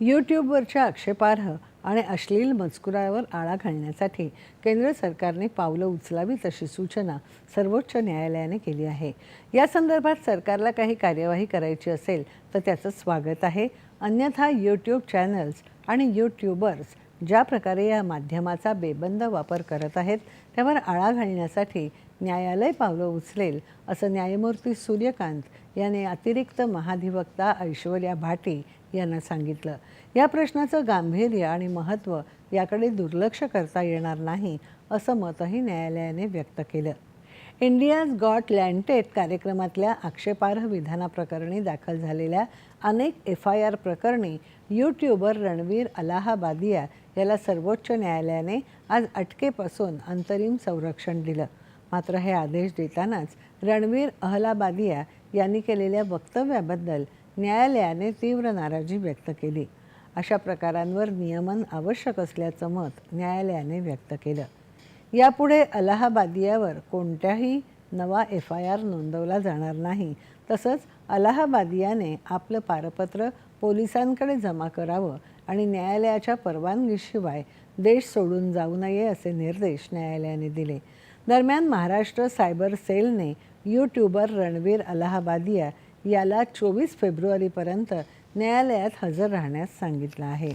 यूट्यूबवरच्या आक्षेपार्ह आणि अश्लील मजकुरावर आळा घालण्यासाठी केंद्र सरकारने पावलं उचलावीत अशी सूचना सर्वोच्च न्यायालयाने केली आहे. या संदर्भात सरकारला काही कार्यवाही करायची असेल तर त्याचं स्वागत आहे. अन्यथा यूट्यूब चॅनल्स आणि यूट्यूबर्स ज्या प्रकारे या माध्यमाचा बेबंद वापर करत आहेत त्यावर आळा घालण्यासाठी न्यायालय पावलं उचलेल असं न्यायमूर्ती सूर्यकांत याने अतिरिक्त महाधिवक्ता ऐश्वर्या भाटी यांना सांगितलं. या प्रश्नाचं गांभीर्य आणि महत्त्व याकडे दुर्लक्ष करता येणार नाही असं मतही न्यायालयाने व्यक्त केलं. इंडियाज गॉट लँटेड कार्यक्रमातल्या आक्षेपार्ह विधानाप्रकरणी दाखल झालेल्या अनेक एफ आय आर प्रकरणी यूट्यूबर रणवीर अलाहाबादिया याला सर्वोच्च न्यायालयाने आज अटकेपासून अंतरिम संरक्षण दिलं. मात्र हे आदेश देतानाच रणवीर अहलाबादिया यांनी केलेल्या वक्तव्याबद्दल न्यायालयाने तीव्र नाराजी व्यक्त केली. अशा प्रकारांवर नियमन आवश्यक असल्याचं मत न्यायालयाने व्यक्त केलं. यापुढे अलाहाबादियावर कोणत्याही नवा एफ आय आर नोंदवला जाणार नाही. तसंच अलाहाबादियाने आपलं पारपत्र पोलिसांकडे जमा करावं आणि न्यायालयाच्या परवानगीशिवाय देश सोडून जाऊ नये असे निर्देश न्यायालयाने दिले. दरम्यान महाराष्ट्र सायबर सेलने यूट्यूबर रणवीर अलाहाबादिया याला चोवीस फेब्रुवारीपर्यंत न्यायालयात हजर राहण्यास सांगितलं आहे.